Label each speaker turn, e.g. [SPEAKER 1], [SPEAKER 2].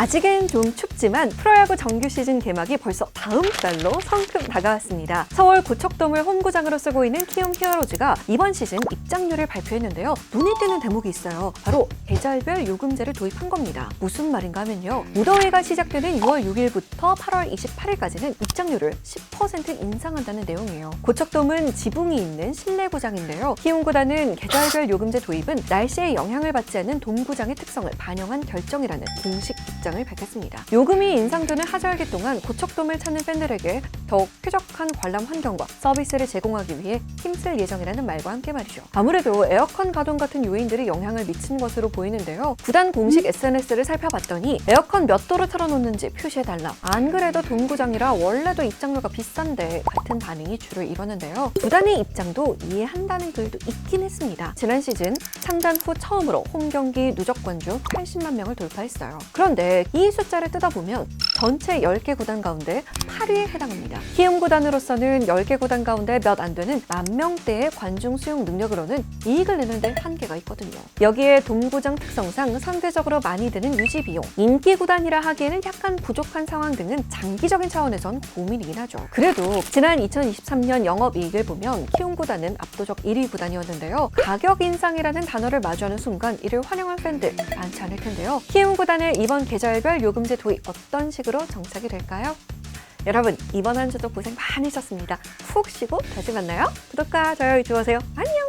[SPEAKER 1] 아직은 좀 춥지만 프로야구 정규 시즌 개막이 벌써 다음 달로 성큼 다가왔습니다. 서울 고척돔을 홈구장으로 쓰고 있는 키움 히어로즈가 이번 시즌 입장료를 발표했는데요. 눈에 띄는 대목이 있어요. 바로 계절별 요금제를 도입한 겁니다. 무슨 말인가 하면요. 무더위가 시작되는 6월 6일부터 8월 28일까지는 입장료를 10% 인상한다는 내용이에요. 고척돔은 지붕이 있는 실내 구장인데요. 키움 구단은 계절별 요금제 도입은 날씨에 영향을 받지 않는 돔구장의 특성을 반영한 결정이라는 공식 입장 을 밝혔습니다. 요금이 인상되는 하절기 동안 고척돔을 찾는 팬들에게 더욱 쾌적한 관람 환경과 서비스를 제공하기 위해 힘쓸 예정이라는 말과 함께 말이죠. 아무래도 에어컨 가동 같은 요인들이 영향을 미친 것으로 보이는데요. 구단 공식 SNS를 살펴봤더니 에어컨 몇 도로 틀어놓는지 표시해달라. 안 그래도 동구장이라 원래도 입장료가 비싼데 같은 반응이 주를 이뤘는데요. 구단의 입장도 이해한다는 글도 있긴 했습니다. 지난 시즌 창단 후 처음으로 홈 경기 누적 관주 80만 명을 돌파했어요. 그런데 이 숫자를 뜯어보면 전체 10개 구단 가운데 8위에 해당합니다. 키움 구단으로서는 10개 구단 가운데 몇 안 되는 만 명대의 관중 수용 능력으로는 이익을 내는데 한계가 있거든요. 여기에 동구장 특성상 상대적으로 많이 드는 유지 비용, 인기 구단이라 하기에는 약간 부족한 상황 등은 장기적인 차원에선 고민이긴 하죠. 그래도 지난 2023년 영업이익을 보면 키움 구단은 압도적 1위 구단이었는데요. 가격 인상이라는 단어를 마주하는 순간 이를 환영한 팬들 많지 않을 텐데요. 키움 구단의 이번 계절별 요금제 도입 어떤 식으로 정착이 될까요? 여러분 이번 한 주도 고생 많으셨습니다. 푹 쉬고 다시 만나요. 구독과 좋아요 잊지 마세요. 안녕.